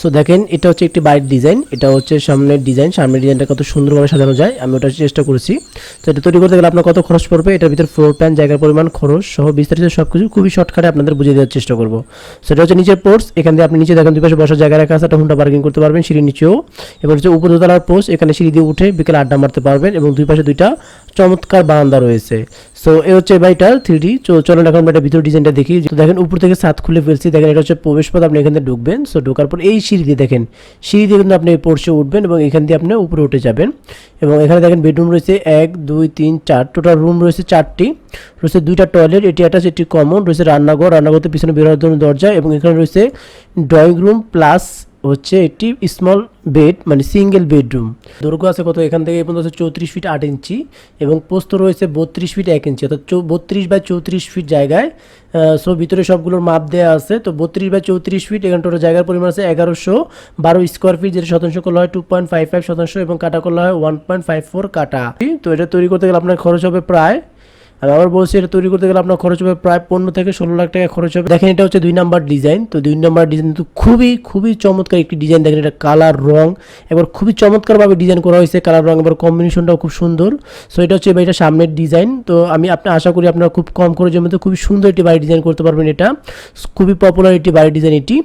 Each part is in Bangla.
সো দেখেন, এটা হচ্ছে একটি বাড়ির ডিজাইন এটা হচ্ছে সামনের ডিজাইন সামনের ডিজাইনটা কত সুন্দরভাবে সাজানো যায়, আমি ওটা চেষ্টা করেছি। তো এটা তৈরি করতে গেলে আপনার কত খরচ পড়বে, এটার ভিতরে ফ্লোর প্ল্যান জায়গার পরিমাণ, খরচ সহ বিস্তারিত সব কিছু খুবই শর্টকাটে আপনাদের বুঝিয়ে দেওয়ার চেষ্টা করব। সেটা হচ্ছে নিচের পোর্টস এখান আপনি নিচে দেখেন দুই পাশে বসার জায়গা রাখা আছে, একটা হুন্ডা পার্কিং করতে পারবেন সিঁড়ি নিচেও। এবার হচ্ছে উপর দোতলার পোস্ট এখানে সিঁড়ি দিয়ে উঠে বিকেলে আড্ডা মারতে পারবেন, এবং দুই পাশে দুইটা চমৎকার বারান্দা রয়েছে। সো এ হচ্ছে বাড়িটার থ্রি ডি চলুন এখন বাড়িটার ভিতর ডিজাইনটা দেখি। তো দেখেন, উপর থেকে ছাদ খুলে ফেলছি। দেখেন, এটা হচ্ছে প্রবেশ পথ আপনি এখান ঢুকবেন। সো ঢোকার পর এই সিঁড়ি দিয়ে দেখেন। সিঁড়ি দিয়ে কিন্তু আপনি পোর্শে উঠবেন এবং এখান দিয়ে আপনি উপরে উঠে যাবেন। এবং এখানে দেখেন বেডরুম রয়েছে এক, দুই, তিন, চার। টোটাল রুম রয়েছে চারটি। রয়েছে দুইটা টয়লেট এটি অ্যাটাচ এটি কমন রয়েছে রান্নাঘর। রান্নাঘরতে পিছনে বেরোনোর জন্য দরজা এবং এখানে রয়েছে ড্রয়িং রুম প্লাস হচ্ছে একটি স্মল বেড মানে সিঙ্গেল বেডরুম দৈর্ঘ্য আছে কত? এখান থেকে পর্যন্ত হচ্ছে চৌত্রিশ ফিট আট ইঞ্চি এবং পোস্ত রয়েছে বত্রিশ ফিট এক ইঞ্চি। অর্থাৎ বত্রিশ বাই চৌত্রিশ ফিট জায়গায় সো ভিতরে সবগুলোর মাপ দেওয়া আছে। তো বত্রিশ বাই চৌত্রিশ ফিট এখানে টোটাল জায়গার পরিমাণ আছে এগারোশো বারো স্কোয়ার ফিট যেটা শতাংশ করলে হয় টু পয়েন্ট ফাইভ ফাইভ শতাংশ এবং কাটা করলে হয় ওয়ান পয়েন্ট ফাইভ ফোর কাটা। তো এটা তৈরি করতে গেলে আপনার খরচ হবে প্রায় আমি আবার বলছি, এটা তৈরি করতে গেলে আপনার খরচ হবে প্রায় পনেরো থেকে ষোলো লাখ টাকা খরচ হবে। দেখেন, এটা হচ্ছে দুই নাম্বার ডিজাইন। তো দুই নাম্বার ডিজাইন কিন্তু খুবই খুবই চমৎকার একটি ডিজাইন। দেখেন, এটা কালার রং। এবার খুবই চমৎকারভাবে ডিজাইন করা হয়েছে কালার রং। এবার কম্বিনেশনটাও খুব সুন্দর। সো এটা হচ্ছে এটা সামনের ডিজাইন। তো আমি আপনি, আশা করি আপনারা খুব কম খরচের মধ্যে খুবই সুন্দর একটি বাড়ি ডিজাইন করতে পারবেন এটা। খুবই পপুলার একটি বাড়ির ডিজাইন এটি।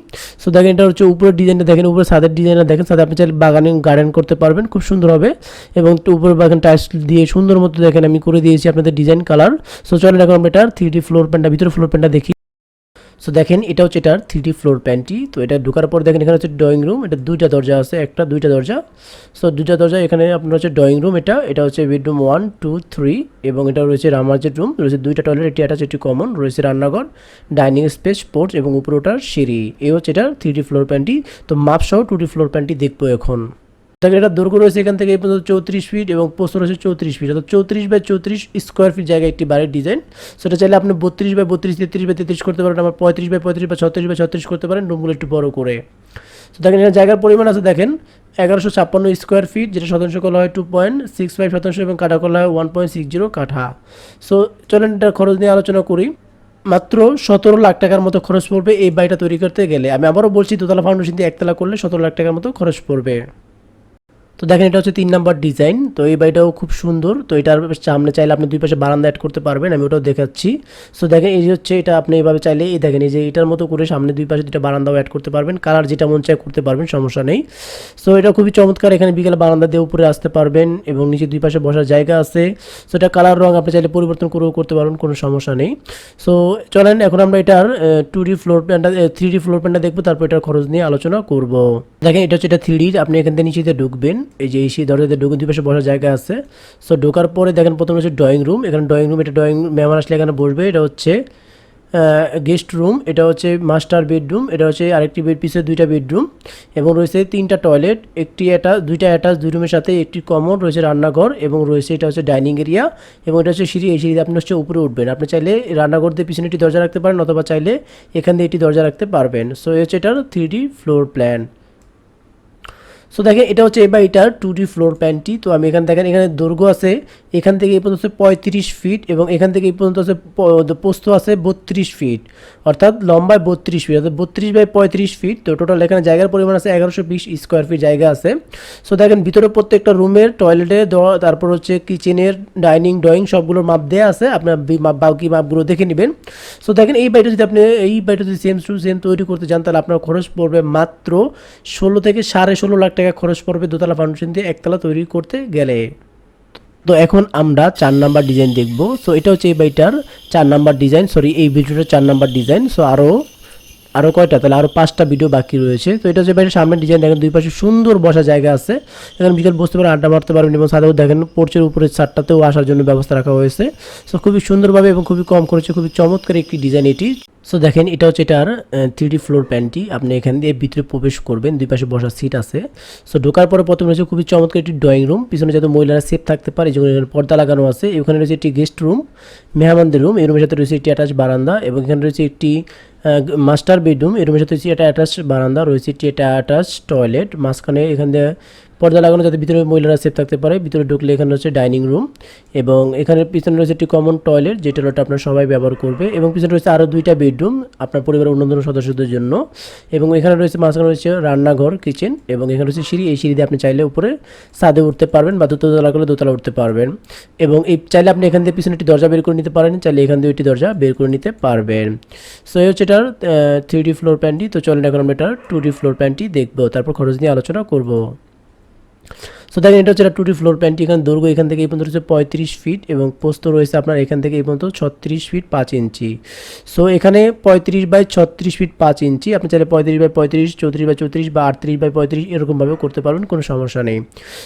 সো দেখেন, এটা হচ্ছে উপরের ডিজাইনটা দেখেন উপরে ছাদের ডিজাইনটা দেখেন। সাথে আপনি চাইলে বাগানে গার্ডেন করতে পারবেন, খুব সুন্দর হবে। এবং উপরে বাগান টাইলস দিয়ে সুন্দর মতো দেখেন, আমি করে দিয়েছি আপনাদের ডিজাইন। কালার সো চলেন এখন আমরা এটার থ্রি ডি ফ্লোর প্যানটা ভিতরে ফ্লোর প্যানটা দেখি। সো দেখেন এটা হচ্ছে এটার থ্রি ফ্লোর প্যানটি তো এটা ঢোকার পর দেখেন এখানে হচ্ছে ড্রয়িং রুম এটা দুইটা দরজা আছে, একটা, দুইটা দরজা। সো দুইটা দরজা, এখানে আপনার হচ্ছে ড্রয়িং রুম এটা। এটা হচ্ছে বেডরুম ওয়ান টু থ্রি এবং এটা রয়েছে রামার্জের রুম রয়েছে দুইটা টয়লেট এটি অ্যাটাচ একটি কমন রয়েছে রান্নাঘর ডাইনিং স্পেস স্পোর্টস এবং উপরে ওটার সিঁড়ি। এ হচ্ছে এটার থ্রি ফ্লোর প্যানটি তো মাপ সহ টু ডি ফ্লোর প্যানটি দেখব এখন। দেখেন এটা দৈর্ঘ্য রয়েছে এখান থেকে এই পর্যন্ত চৌত্রিশ ফিট এবং পোস্ত রয়েছে চৌত্রিশ ফিট অর্থাৎ চৌত্রিশ বাই চৌত্রিশ স্কোয়ার ফিট জায়গায় একটি বাড়ির ডিজাইন সেটা চাইলে আপনি বত্রিশ বাই বত্রিশ, তেত্রিশ বাই তেত্রিশ করতে পারেন আবার পঁয়ত্রিশ বাই পঁয়ত্রিশ বা ছত্রিশ বাই ছত্রিশ করতে পারেন রুমগুলো একটু বড় করে। তো দেখেন, এখানে জায়গার পরিমাণ আছে, দেখেন, এগারোশো ছাপ্পান্ন স্কোয়ার ফিট যেটা শতাংশ করা হয় টু পয়েন্ট সিক্স ফাইভ শতাংশ এবং কাঠা কলা হয় ওয়ান পয়েন্ট সিক্স জিরো কাঠা। সো চলেন এটা খরচ নিয়ে আলোচনা করি। মাত্র সতেরো লাখ টাকার মতো খরচ পড়বে এই বাড়িটা তৈরি করতে গেলে। আমি আবারও বলছি, দোতলা ফাউন্ডেশন দিয়ে একতলা করলে সতেরো লাখ টাকার মতো খরচ পড়বে। তো দেখেন, এটা হচ্ছে তিন নাম্বার ডিজাইন। তো এই বাড়িটাও খুব সুন্দর। তো এটার সামনে চাইলে আপনি দুই পাশে বারান্দা অ্যাড করতে পারবেন, আমি ওটাও দেখাচ্ছি। সো দেখেন, এই যে হচ্ছে এটা আপনি এইভাবে চাইলে, এই দেখেন, এই যে এটার মতো করে সামনে দুই পাশে দুটা বারান্দাও অ্যাড করতে পারবেন। কালার যেটা মন চায় করতে পারবেন, সমস্যা নেই। সো এটা খুবই চমৎকার, এখানে বিকেলে বারান্দা দিয়ে উপরে আসতে পারবেন এবং নিচে দুই পাশে বসার জায়গা আছে। সো এটা কালার রং আপনি চাইলে পরিবর্তন করেও করতে পারবেন, কোনো সমস্যা নেই। সো চলেন, এখন আমরা এটার টু ডি ফ্লোর প্ল্যানটা থ্রি ডি ফ্লোর প্ল্যানটা দেখব, তারপর এটার খরচ নিয়ে আলোচনা করব। দেখেন, এটা হচ্ছে এটা থ্রি ডি আপনি এখান থেকে নিচেতে ঢুকবেন। এই যে এই দরজা মধ্যে ঢুকে দুই পাশে বসার জায়গা আছে। সো ঢোকার পরে দেখেন প্রথমে হচ্ছে ড্রয়িং রুম এখানে ড্রয়িং রুম এটা ড্রয়িং মেহমান আসলে এখানে বসবে। এটা হচ্ছে গেস্ট রুম এটা হচ্ছে মাস্টার বেডরুম এটা হচ্ছে আরেকটি বেড পিসে দুইটা বেডরুম এবং রয়েছে তিনটা টয়লেট একটি অ্যাটাচ দুইটা অ্যাটাচ দুই রুমের সাথে একটি কমন রয়েছে রান্নাঘর এবং রয়েছে এটা হচ্ছে ডাইনিং এরিয়া এবং এটা হচ্ছে সিঁড়ি। এই সিঁড়িতে আপনি হচ্ছে উপরে উঠবেন। আপনি চাইলে রান্নাঘর দিয়ে পিছনে একটি দরজা রাখতে পারেন অথবা চাইলে এখান দিয়ে একটি দরজা রাখতে পারবেন। সো হচ্ছে এটার থ্রি ফ্লোর প্ল্যান সো দেখেন এটা হচ্ছে এবার এটার টু ডি ফ্লোর প্যান্টটি তো আমি এখানে দেখেন, এখানে দৈর্ঘ্য আছে, এখান থেকে এই পর্যন্ত হচ্ছে পঁয়ত্রিশ ফিট এবং এখান থেকে এই পর্যন্ত আছে পোস্ত আছে বত্রিশ ফিট অর্থাৎ লম্বায় বত্রিশ ফিট অর্থাৎ বত্রিশ বাই পঁয়ত্রিশ ফিট তো টোটাল এখানে জায়গার পরিমাণ আছে এগারোশো বিশ স্কোয়ার ফিট জায়গা আছে। সো দেখেন ভিতরে প্রত্যেকটা রুমের টয়লেটে তারপর হচ্ছে কিচেনের ডাইনিং ড্রয়িং সবগুলোর মাপ দেওয়া আছে। আপনার বাকি মাপগুলো দেখে নেবেন। সো দেখেন এই বাড়িটা যদি আপনি, এই বাড়িটা যদি সেম টু সেম তৈরি করতে চান, তাহলে আপনার খরচ পড়বে মাত্র ষোলো থেকে সাড়ে ষোলো লাখ টাকা খরচ পড়বে, দোতলা ফাউন্ডেশন দিয়ে একতলা তৈরি করতে গেলে। তো এখন আমরা চার নাম্বার ডিজাইন দেখব। সো এটা হচ্ছে এই বাড়িটার চার নাম্বার ডিজাইন সরি এই ভিডিওটার চার নাম্বার ডিজাইন সো আরও আরও কয়টা? তাহলে আরও পাঁচটা ভিডিও বাকি রয়েছে। তো এটা হচ্ছে বাড়ির সামনের ডিজাইন দেখেন, দুই পাশে সুন্দর বসা জায়গা আছে। এখানে বিকেল বসতে পারেন, আড্ডা মারতে পারবেন এবং সাথেও দেখেন পোর্চের উপরে চারটাতেও আসার জন্য ব্যবস্থা রাখা হয়েছে। সো খুবই সুন্দরভাবে এবং খুবই কম করেছে খুবই চমৎকার একটি ডিজাইন এটি। সো দেখেন, এটা হচ্ছে এটার থ্রি ফ্লোর প্যান্টটি আপনি এখান দিয়ে ভিতরে প্রবেশ করবেন, দুই পাশে বসার সিট আছে। সো ঢোকার পরে প্রথমে রয়েছে খুবই চমৎকার একটি ড্রয়িং রুম পিছনে যাতে মহিলারা সেফ থাকতে পারে যেগুলো এখানে পর্দা লাগানো আছে। এখানে রয়েছে একটি গেস্ট রুম মেহমানদের রুম এই রুমের সাথে রয়েছে একটি অ্যাটাচ বারান্দা এবং এখানে রয়েছে একটি মাস্টার বেডরুম এর মধ্যে এটা অ্যাটাচ বারান্দা রয়েছে এটা অ্যাটাচ টয়লেট মাঝখানে এখান দিয়ে পর্দা লাগানো, যাতে ভিতরে মহিলারা সেফ থাকতে পারে। ভিতরে ঢুকলে এখানে হচ্ছে ডাইনিং রুম এবং এখানে পিছনে রয়েছে একটি কমন টয়লেট যে টয়লেটটা আপনার সবাই ব্যবহার করবে। এবং পিছনে রয়েছে আরও দুইটা বেডরুম আপনার পরিবারের অন্যান্য সদস্যদের জন্য। এবং এখানে রয়েছে মাঝখানে রয়েছে রান্নাঘর কিচেন এবং এখানে রয়েছে সিঁড়ি। এই সিঁড়ি দিয়ে আপনি চাইলে উপরে ছাদে উঠতে পারবেন বা দোতলা করলে দোতলা উঠতে পারবেন। এবং এই চাইলে আপনি এখান থেকে পিছনে একটি দরজা বের করে নিতে পারেন। চাইলে এখান দিয়ে একটি দরজা বের করে নিতে পারবেন। সো এই হচ্ছে এটার থ্রি ডি ফ্লোর প্যানটি তো চলেন এখন আমরা এটার টু ডি ফ্লোর প্যানটি দেখব। তারপর খরচ নিয়ে আলোচনা করব। সো দেখেন, এটা হচ্ছে টু ফ্লোর প্যানটি এখানে দৈর্ঘ্য এখান থেকে এই পর্যন্ত রয়েছে পঁয়ত্রিশ ফিট এবং পোস্ত রয়েছে আপনার এখান থেকে এই পর্যন্ত ছত্রিশ ফিট পাঁচ ইঞ্চি। সো এখানে পঁয়ত্রিশ বাই ছত্রিশ ফিট পাঁচ ইঞ্চি, আপনি চাইলে পঁয়ত্রিশ বাই পঁয়ত্রিশ, চৌত্রিশ বাই চৌত্রিশ বা আটত্রিশ বাই পঁয়ত্রিশ এরকমভাবে করতে পারবেন, কোনো সমস্যা নেই।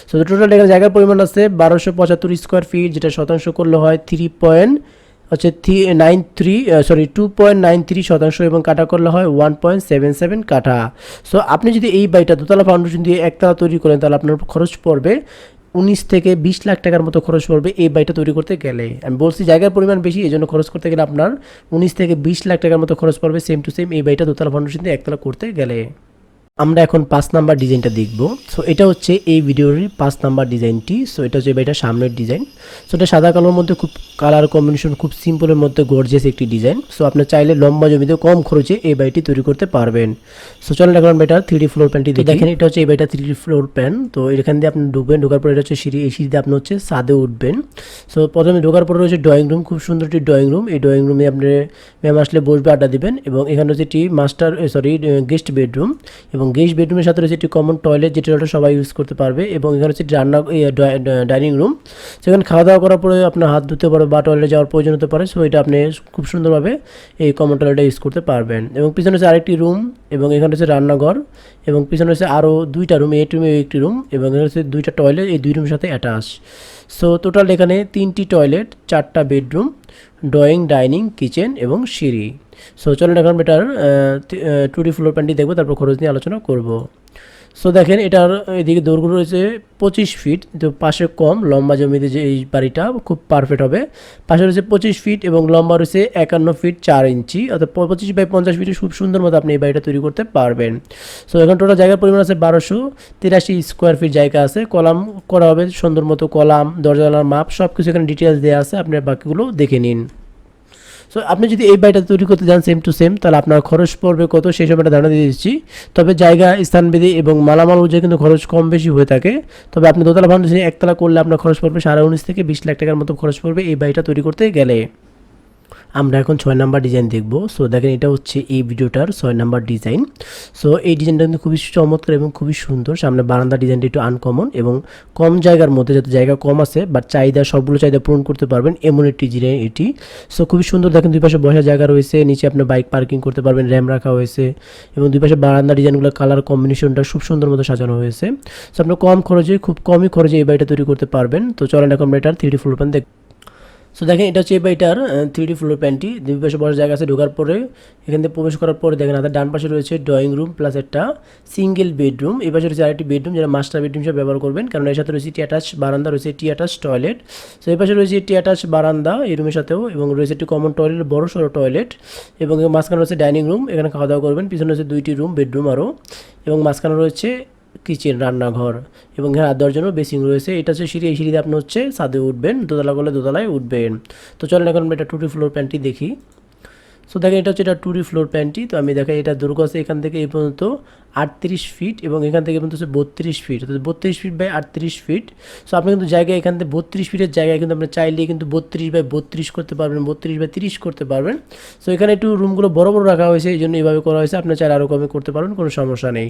সো টোটাল এখানে জায়গার পরিমাণ আছে বারোশো পঁচাত্তর স্কোয়ার ফিট যেটা শতাংশ করলে হয় থ্রি পয়েন্ট হচ্ছে three nine three sorry two point nine three শতাংশ এবং কাটা করলে হয় ওয়ান পয়েন্ট সেভেন সেভেন কাটা। সো আপনি যদি এই বাড়িটা দোতলা ফাউন্ডেশন দিয়ে একতলা তৈরি করেন, তাহলে আপনার খরচ পড়বে উনিশ থেকে বিশ লাখ টাকার মতো খরচ পড়বে এই বাড়িটা তৈরি করতে গেলে। আমি বলছি জায়গার পরিমাণ বেশি, এই জন্য খরচ করতে গেলে আপনার উনিশ থেকে বিশ লাখ টাকার মতো খরচ পড়বে সেম টু সেম এই বাড়িটা দোতলা ফাউন্ডেশন দিয়ে একতলা করতে গেলে। আমরা এখন পাঁচ নাম্বার ডিজাইনটা দেখব। সো এটা হচ্ছে এই ভিডিওর পাঁচ নাম্বার ডিজাইনটি। সো এটা হচ্ছে এটা সামনের ডিজাইন। সো এটা সাদা কালোর মধ্যে খুব কালার কম্বিনেশন খুব সিম্পলের মধ্যে গর্জেস একটি ডিজাইন। সো আপনি চাইলে লম্বা জমিতে কম খরচে এই বাড়িটি তৈরি করতে পারবেন। সো চলেন এখন আমরা এটা থ্রি ফ্লোর প্যানটি দেখেন, এটা হচ্ছে এই বাড়িটা থ্রি ফ্লোর প্যান তো এখান দিয়ে আপনি ঢুকবেন, ঢোকার পরে এটা হচ্ছে সিঁড়ি, এই সিঁড়িতে আপনি হচ্ছে সাদে উঠবেন। সো প্রথমে ঢোকার পরে রয়েছে ড্রয়িং রুম খুব সুন্দর একটি ড্রয়িং রুম এই ড্রয়িং রুমে আপনি ম্যাম আসলে বসবে, আড্ডা দিবেন এবং এখানে হচ্ছে একটি মাস্টার সরি গেস্ট বেডরুম এবং গেস্ট বেডরুমের সাথে রয়েছে একটি কমন টয়লেট যে টয়লেটটা সবাই ইউজ করতে পারবে এবং এখানে হচ্ছে রান্না ডাইনিং রুম সেখানে খাওয়া দাওয়া করার পরে আপনার হাত ধুতে পারবে বা টয়লেটে যাওয়ার প্রয়োজন হতে পারে সো এটা আপনি খুব সুন্দরভাবে এই কমন টয়লেটটা ইউজ করতে পারবেন। এবং পিছনে হচ্ছে আরেকটি রুম এবং এখানে হচ্ছে রান্নাঘর এবং পিছনে হচ্ছে আরও দুইটা রুম এই রুমে একটি রুম এবং এখানে হচ্ছে দুইটা টয়লেট এই দুই রুমের সাথে অ্যাটাচ সো টোটাল এখানে তিনটি টয়লেট চারটা বেডরুম ড্রয়িং ডাইনিং কিচেন এবং সিঁড়ি। সো চলুন এখন বেটার টু ডি ফ্লোর প্যানটি দেখব, তারপর খরচ নিয়ে আলোচনা করব। সো দেখেন এটার এদিকে দৈর্ঘ্য রয়েছে পঁচিশ ফিট তো পাশে কম, লম্বা জমিতে যে এই বাড়িটা খুব পারফেক্ট হবে। পাশে রয়েছে পঁচিশ ফিট এবং লম্বা রয়েছে একান্ন ফিট চার ইঞ্চি, অর্থাৎ পঁচিশ বাই পঞ্চাশ ফিটে খুব সুন্দর মতো আপনি এই বাড়িটা তৈরি করতে পারবেন। সো এখন টোটাল জায়গার পরিমাণ আছে বারোশো তিরাশি স্কোয়ার ফিট জায়গা আছে। কলাম করা হবে সুন্দর মতো কলাম দরজা জানালার মাপ সব কিছু এখানে ডিটেলস দেওয়া আছে, আপনি বাকিগুলো দেখে নিন। সো আপনি যদি এই বাড়িটা তৈরি করতে যান সেম টু সেম তাহলে আপনার খরচ পড়বে কত? সেই সময়টা ধারণা দিয়ে দিচ্ছি। তবে জায়গা স্থানবিধি এবং মালামাল অনুযায়ী কিন্তু খরচ কম বেশি হয়ে থাকে। তবে আপনি দোতলা ফাউন্ডেশনে একতলা করলে আপনার খরচ পড়বে সাড়ে উনিশ থেকে বিশ লাখ টাকার মতো খরচ পড়বে এই বাড়িটা তৈরি করতে গেলে। আমরা এখন ছয় নাম্বার ডিজাইন দেখব। সো দেখেন এটা হচ্ছে এই ভিডিওটার ছয় নাম্বার ডিজাইন সো এই ডিজাইনটা কিন্তু খুবই চমৎকার এবং খুবই সুন্দর। সামনে বারান্দা ডিজাইনটা একটু আনকমন এবং কম জায়গার মধ্যে, যাতে জায়গা কম আছে বাট চাহিদা, সবগুলো চাহিদা পূরণ করতে পারবেন এমন একটি ডিজাইন এটি। সো খুবই সুন্দর দেখেন, দুই পাশে বসার জায়গা রয়েছে, নিচে আপনি বাইক পার্কিং করতে পারবেন র্যাম রাখা হয়েছে এবং দুই পাশে বারান্দা ডিজাইনগুলো কালার কম্বিনেশনটা খুব সুন্দর মতো সাজানো হয়েছে। সো আপনার কম খরচে, খুব কমই খরচে এই বাড়িটা তৈরি করতে পারবেন। তো, চলেন এখন আমরা এটার থ্রি ফ্লোর প্যান দেখ সো দেখেন, এটা হচ্ছে এই বাড়িটার থ্রি ফ্লোর প্যানটি দুই পাশে বসার জায়গা আছে, ঢোকার পরে। এখান থেকে প্রবেশ করার পরে দেখেন আমাদের ডান পাশে রয়েছে ড্রয়িং রুম প্লাস একটা সিঙ্গেল বেডরুম এই পাশে রয়েছে আরেকটি বেডরুম যেটা মাস্টার বেডরুম হিসেবে ব্যবহার করবেন, কারণ এর সাথে রয়েছে টি অ্যাটাচ বারান্দা, রয়েছে টি অ্যাটাচ টয়লেট সো এই পাশে রয়েছে টি অ্যাটাচ বারান্দা এই রুমের সাথেও, এবং রয়েছে একটি কমন টয়লেট বড় সড়ো টয়লেট এবং মাঝখানে রয়েছে ডাইনিং রুম এখানে খাওয়া দাওয়া করবেন। পিছনে রয়েছে দুইটি রুম বেডরুম আরও। এবং মাঝখানে রয়েছে কিচেন, রান্নাঘর এবং এখানে হাত দেওয়ার জন্য বেসিং রয়েছে। এটা হচ্ছে সিঁড়ি, এই সিঁড়িতে আপনি হচ্ছে ছাদে উঠবেন, দোতলা করলে দোতলায় উঠবেন। তো চলেন এখন আমরা এটা টুটি ফ্লোর প্যান্টটি দেখি। সো দেখেন এটা হচ্ছে এটা টুরি ফ্লোর প্যান্টটি তো আমি দেখাই এটা দুর্গ আছে এখান থেকে এই পর্যন্ত আটত্রিশ ফিট এবং এখান থেকে পর্যন্ত হচ্ছে বত্রিশ ফিট অর্থাৎ বত্রিশ ফিট বাই আটত্রিশ ফিট সো আপনি কিন্তু জায়গায় এখান থেকে বত্রিশ ফিটের জায়গায় কিন্তু আপনি চাইলে কিন্তু বত্রিশ বাই বত্রিশ করতে পারবেন, বত্রিশ বাই তিরিশ করতে পারবেন। সো এখানে একটু রুমগুলো বড় বড় রাখা হয়েছে, এই জন্য এইভাবে করা হয়েছে। আপনি চাইলে আরও কমে করতে পারবেন, কোনো সমস্যা নেই।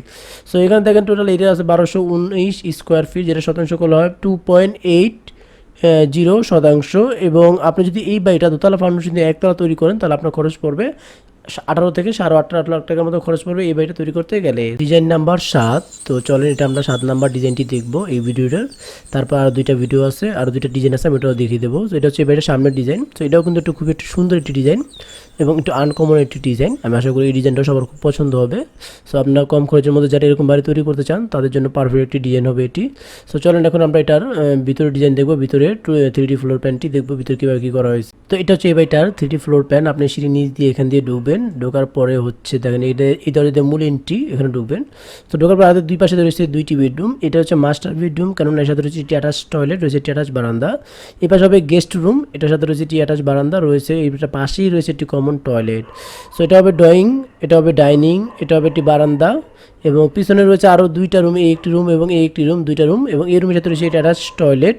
সো এখানে দেখেন টোটাল এরিয়া আছে বারোশো উনিশ স্কোয়ার ফিট যেটা শতাংশ করলে হয় টু পয়েন্ট এইট জিরো শতাংশ এবং আপনি যদি এই বাড়িটা দোতলা ফাউন্ডেশন দিয়ে একতলা তৈরি করেন, তাহলে আপনার খরচ পড়বে আঠারো থেকে সাড়ে আঠারো আট লাখ টাকার মতো খরচ পড়বে এই বাড়িটা তৈরি করতে গেলে। ডিজাইন নাম্বার সাত। তো চলেন, এটা আমরা সাত নাম্বার ডিজাইনটি দেখব এই ভিডিওটার। তারপর আরও দুইটা ভিডিও আছে, আর দুইটা ডিজাইন আছে, আমি এটাও দেখিয়ে দেবো। এটা হচ্ছে এই বাড়িটার সামনের ডিজাইন। তো এটাও কিন্তু একটু খুব একটু সুন্দর একটি ডিজাইন এবং একটু আনকমন একটি ডিজাইন। আমি আশা করি এই ডিজাইনটা সবার খুব পছন্দ হবে। সো আপনারা কম খরচের মধ্যে যারা এরকম বাড়ি তৈরি করতে চান, তাদের জন্য পারফেক্ট একটি ডিজাইন হবে এটি। সো চলেন, এখন আমরা এটার ভিতরে ডিজাইন দেখব। ভিতরে থ্রি ডি ফ্লোর প্যানটি দেখব ভিতরে কীভাবে কী করা হয়েছে। তো এটা হচ্ছে এই বাড়িটার থ্রি ডি ফ্লোর প্যান আপনি সিঁড়ি নিচ দিয়ে এখান দিয়ে ঢুকবেন ঢুকবেন, ঢোকার পরে হচ্ছে দেখেন এটা এটা মূল এন্ট্রি এখানে ঢুকবেন। তো ঢোকার পরে দুই পাশে রয়েছে দুইটি বেডরুম, এটা হচ্ছে মাস্টার বেডরুম কেননা এর সাথে রয়েছে অ্যাটাচ টয়লেট রয়েছে অ্যাটাচ বারান্দা। এ পাশে হবে গেস্ট রুম এটার সাথে রয়েছে অ্যাটাচ বারান্দা, রয়েছে এটা পাশেই রয়েছে একটি কমন টয়লেট সো এটা হবে ড্রয়িং এটা হবে ডাইনিং এটা হবে একটি বারান্দা এবং পিছনে রয়েছে আরও দুইটা রুম, এই একটি রুম এবং এই একটি রুম, দুইটা রুম এবং এই রুমের সাথে রয়েছে এটা অ্যাটাচ টয়লেট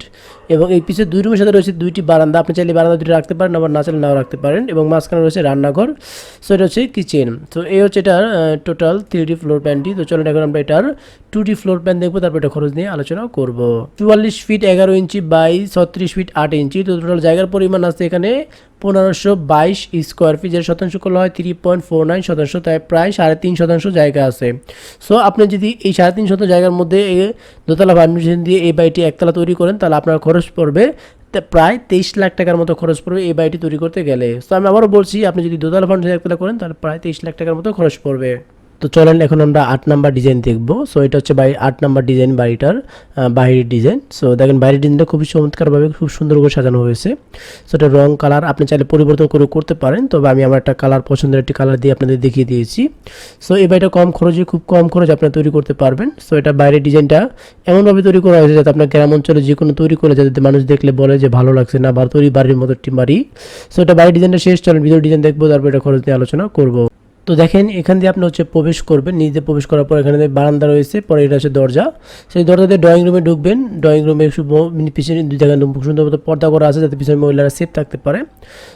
এবং এই পিছনে দুই রুমের সাথে রয়েছে দুইটি বারান্দা। আপনি চাইলে বারান্দা দুটি রাখতে পারেন, আবার না চাইলে নাও রাখতে পারেন এবং মাঝখানে রয়েছে রান্নাঘর। সো এটা হচ্ছে কিচেন তো এই হচ্ছে এটার টোটাল থ্রি ডি ফ্লোর প্ল্যানটি তো চলুন এখন আমরা এটার টু ডি ফ্লোর প্ল্যান দেখব, তারপর এটা খরচ নিয়ে আলোচনা করব। চুয়াল্লিশ ফিট এগারো ইঞ্চি বাই ছত্রিশ ফিট আট ইঞ্চি। তো টোটাল জায়গার পরিমাণ আছে এখানে পনেরোশো বাইশ স্কোয়ার ফিট, যেটা শতাংশ করলে হয় থ্রি পয়েন্ট ফোর নাইন শতাংশ, তাই প্রায় সাড়ে তিন শতাংশ জায়গা আছে। সো আপনি যদি এই সাড়ে তিন শতাংশ জায়গার মধ্যে দোতলা ভার্মিশন দিয়ে এই বাড়িটি একতলা তৈরি করেন, তাহলে আপনার খরচ পড়বে প্রায় তেইশ লাখ টাকার মতো খরচ পড়বে এই বাড়িটি তৈরি করতে গেলে। সো আমি আবারও বলছি, আপনি যদি দোতলা ফার্নিশন একতলা করেন, তাহলে প্রায় তেইশ লাখ টাকার মতো খরচ পড়বে। তো চলেন এখন আমরা আট নাম্বার ডিজাইন দেখব। সো এটা হচ্ছে বাড়ি আট নাম্বার ডিজাইন বাড়িটার আহ, বাইরের ডিজাইন সো দেখেন বাইরের ডিজাইনটা খুবই চমৎকারভাবে খুব সুন্দর করে সাজানো হয়েছে। সো এটা রং কালার আপনি চাইলে পরিবর্তন করে করতে পারেন। তবে আমি আমার একটা কালার পছন্দের একটি কালার দিয়ে আপনাদের দেখিয়ে দিয়েছি। সো এই বাড়িটা কম খরচে খুব কম খরচ আপনি তৈরি করতে পারবেন। সো এটা বাইরের ডিজাইনটা এমনভাবে তৈরি করা হয়েছে যাতে আপনার গ্রাম অঞ্চলে যে কোনো তৈরি করে যাতে মানুষ দেখলে বলে যে ভালো লাগছে না বা তৈরি বাড়ির মতো একটি বাড়ি। সো এটা বাড়ির ডিজাইনটা শেষ চলেন ভিডিও ডিজাইন দেখব তারপর এটা খরচ নিয়ে আলোচনা করব। তো দেখেন, এখান দিয়ে আপনি হচ্ছে প্রবেশ করবেন নিজে প্রবেশ করার পর এখানে বারান্দা রয়েছে, পরে এটা হচ্ছে দরজা। সেই দরজা দিয়ে ড্রয়িং রুমে ঢুকবেন ড্রয়িং রুমে পিছনে দুই জায়গায় সুন্দর মতো পর্দা করা আছে যাতে পিছনে মহিলারা সেফ থাকতে পারে।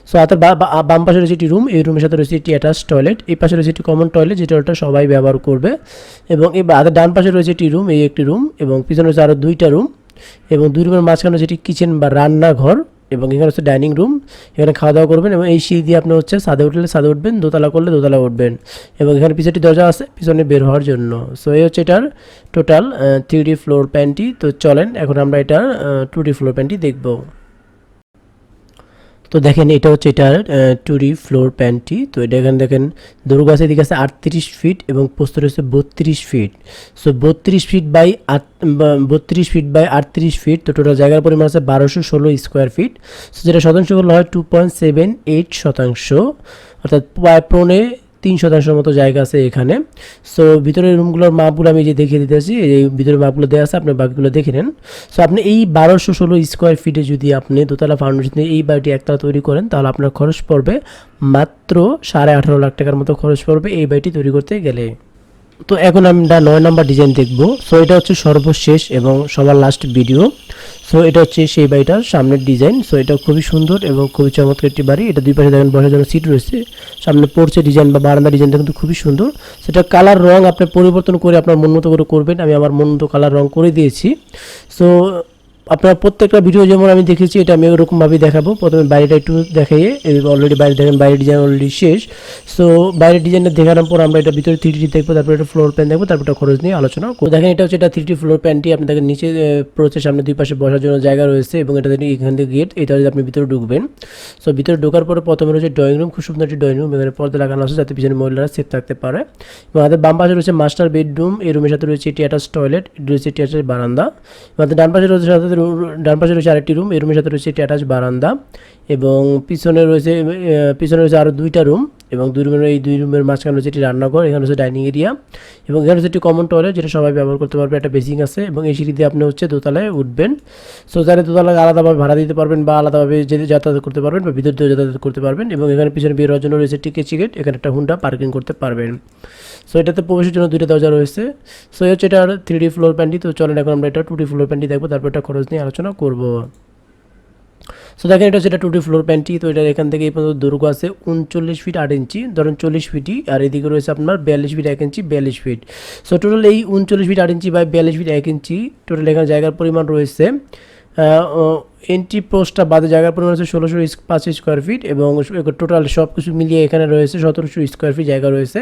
সো বা- বাম পাশে রয়েছে একটি রুম এই রুমের সাথে রয়েছে একটি অ্যাটাচ টয়লেট এই পাশে রয়েছে একটি কমন টয়লেট যে টয়লেটটা সবাই ব্যবহার করবে। এবং এই হাতের ডান পাশে রয়েছে একটি রুম এই একটি রুম এবং পিছনে রয়েছে আরও দুইটা রুম এবং দুই রুমের মাঝখানে রয়েছে একটি কিচেন বা রান্নাঘর। এবং এখানে হচ্ছে ডাইনিং রুম, এখানে খাওয়া দাওয়া করবেন এবং এই সিঁড়ি দিয়ে আপনি হচ্ছে সাদে উঠলে সাদে উঠবেন, দোতলা করলে দোতলা উঠবেন এবং এখানে পিছনে একটি দরজা আছে, পিছনে বের হওয়ার জন্য। সো এই হচ্ছে এটার টোটাল থ্রি ফ্লোর প্যান্টটি তো চলেন, এখন আমরা এটার টু ডি ফ্লোর প্যান্টটি দেখব। তো দেখেন, এটা হচ্ছে এটার টুরি ফ্লোর প্যান্টটি তো এটা এখানে দেখেন, দুর্গা আছে, এদিকে আছে আটত্রিশ ফিট এবং পোস্ত রয়েছে বত্রিশ ফিট সো বত্রিশ ফিট বাই আট বত্রিশ ফিট বাই আটত্রিশ ফিট তো টোটাল জায়গার পরিমাণ আছে বারোশো ষোলো স্কোয়ার ফিট সো যেটা শতাংশ করলে হয় টু পয়েন্ট সেভেন এইট শতাংশ। অর্থাৎ পৌনে তিন শতাংশের মতো জায়গা আছে এখানে। সো ভিতরের রুমগুলোর মাপগুলো আমি যে দেখিয়ে দিতেছি এই ভিতরের মাপগুলো দেওয়া আছে আপনি বাকিগুলো দেখে নেন। সো আপনি এই বারোশো ষোলো স্কোয়ার ফিটে যদি আপনি দোতলা ফাউন্ডেশন দিয়ে এই বাড়িটি একতলা তৈরি করেন, তাহলে আপনার খরচ পড়বে মাত্র সাড়ে আঠারো লাখ টাকার মতো খরচ পড়বে এই বাড়িটি তৈরি করতে গেলে। তো এখন আমরা নয় নম্বর ডিজাইন দেখব। সো এটা হচ্ছে সর্বশেষ এবং সবার লাস্ট ভিডিও সো এটা হচ্ছে সেই বাড়িটার সামনের ডিজাইন সো এটা খুবই সুন্দর এবং খুবই চমৎকার একটি বাড়ি। এটা দুই পাশে দেখেন বসার জন্য সিট রয়েছে। সামনে পড়ছে ডিজাইন বা বারান্দা ডিজাইনটা কিন্তু খুবই সুন্দর। সেটা কালার রং আপনি পরিবর্তন করে আপনার মন মতো করে করবেন। আমি আমার মন মতো কালার রং করে দিয়েছি। সো আপনার প্রত্যেকটা ভিডিও যেমন আমি দেখেছি, এটা আমি ওরকমভাবেই দেখাবো। প্রথমে বাইরেটা একটু দেখাইয়ে অলরেডি বাইরে দেখেন, বাইরের ডিজাইন অলরেডি শেষ। সো বাইরের ডিজাইনটা দেখানোর পর আমরা এটা ভিতরে থ্রি দেখব, তারপর এটা ফ্লোর প্যান দেখব, তারপর এটা খরচ নিয়ে আলোচনা করব। দেখেন, এটা হচ্ছে এটা থ্রি ফ্লোর প্যানটি আপনি দেখেন নিচে প্রচের সামনে দুই পাশে বসার জন্য জায়গা রয়েছে এবং এটা এখান থেকে গেট এটা যদি আপনি ভিতরে ঢুকবেন। সো ভিতরে ঢোকার পরে প্রথমে রয়েছে ড্রয়িং রুম খুব সুন্দর একটি ড্রয়িং রুম এখানে পর্দা লাগানো আছে যাতে পিছনে মহিলারা সেফ থাকতে পারে। এবং আমাদের বাম পাশে রয়েছে মাস্টার বেডরুম এই রুমের সাথে রয়েছে একটি অ্যাটাচ টয়লেট রয়েছে একটি অ্যাটাচ বারান্দা আমাদের ডান পাশে রয়েছে সাথে ডান পাশে রয়েছে আরেকটি রুম, এই রুমের সাথে রয়েছে একটি অ্যাটাচ বারান্দা এবং পিছনে রয়েছে পিছনে রয়েছে আরও দুইটা রুম এবং দুই রুমের, এই দুই রুমের মাঝখানে রয়েছে একটি রান্নাঘর, এখানে রয়েছে ডাইনিং এরিয়া এবং এখানে রয়েছে একটি কমন টয়লেট যেটা সবাই ব্যবহার করতে পারবে, একটা বেসিং আছে এবং এই সিঁড়ি দিয়ে আপনি হচ্ছে দোতলায় উঠবেন। সো যারা দোতলায় আলাদাভাবে ভাড়া দিতে পারবেন বা আলাদাভাবে যেতে যাতায়াত করতে পারবেন বা ভিতর দিয়ে যাতায়াত করতে পারবেন এবং এখানে পিছনে বের হওয়ার জন্য রয়েছে টিকিট চিকেট এখানে একটা হুন্ডা পার্কিং করতে পারবেন। সো এটাতে প্রবেশের জন্য দুইটা দরজা রয়েছে। সো হচ্ছে এটা থ্রি ডি ফ্লোর প্যান্টি তো চলেন এখন আমরা এটা টু ডি ফ্লোর প্যান্টি দেখব, তারপর এটা খরচ নিয়ে আলোচনা করব। সো দেখেন এটা হচ্ছে এটা ফ্লোর প্যান্টি তো এটা এখান থেকে এই পর্যন্ত দৈর্ঘ্য আছে উনচল্লিশ ফিট আট ইঞ্চি ধরেন চল্লিশ ফিটই আর এদিকে রয়েছে আপনার বিয়াল্লিশ ফিট এক ইঞ্চি বিয়াল্লিশ ফিট সো টোটাল এই উনচল্লিশ ফিট আট ইঞ্চি বা বিয়াল্লিশ ফিট এক ইঞ্চি টোটাল এখানে জায়গার পরিমাণ রয়েছে। এন্ট্রি পোস্টটা বাদে জায়গার পরিমাণ হচ্ছে ষোলোশো পাঁচ স্কোয়ার ফিট এবং টোটাল সব কিছু মিলিয়ে এখানে রয়েছে সতেরোশো স্কোয়ার ফিট জায়গা রয়েছে।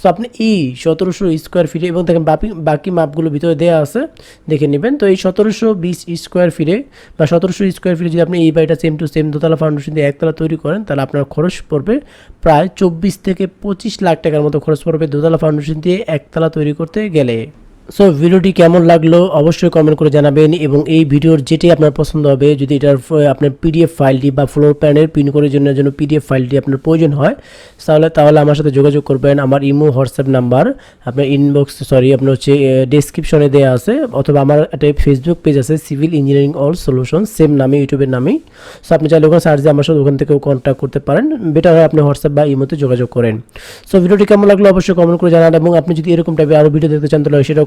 সো আপনি এই সতেরোশো স্কোয়ার ফিটে এবং দেখেন বাকি বাকি মাপগুলো ভিতরে দেওয়া আছে, দেখে নেবেন। তো এই সতেরোশো বিশ স্কোয়ার ফিটে বা সতেরোশো স্কোয়ার ফিটে যদি আপনি এই বাড়িটা সেম টু সেম দোতলা ফাউন্ডেশন দিয়ে একতলা তৈরি করেন, তাহলে আপনার খরচ পড়বে প্রায় চব্বিশ থেকে পঁচিশ লাখ টাকার মতো খরচ পড়বে দোতলা ফাউন্ডেশন দিয়ে একতলা তৈরি করতে গেলে। সো ভিডিওটি কেমন লাগল অবশ্যই কমেন্ট করে জানাবেন এবং এই ভিডিওর যেটি আপনার পছন্দ হবে, যদি এটার আপনার পিডিএফ ফাইলটি বা ফ্লোর প্ল্যানের পিন করার জন্য জন্য পিডিএফ ফাইলটি আপনার প্রয়োজন হয়, তাহলে তাহলে আমার সাথে যোগাযোগ করবেন। আমার ইমো, হোয়াটসঅ্যাপ নাম্বার, আপনার ইনবক্স সরি আপনার হচ্ছে ডেসক্রিপশনে দেওয়া আছে, অথবা আমার একটা ফেসবুক পেজ আছে civil engineering all solution same নামে ইউটিউবের নামেই। সো আপনি চাইলে ওখানে সার্চ দিয়ে আমার সাথে ওখান থেকেও কন্ট্যাক্ট করতে পারেন। বেটার হয় আপনি হোয়াটসঅ্যাপ বা ইমোতে যোগাযোগ করেন। সো ভিডিওটি কেমন লাগল অবশ্যই কমেন্ট করে জানান এবং আপনি যদি এরকম টাইপের আরও ভিডিও দেখতে চান, তাহলে সেটাও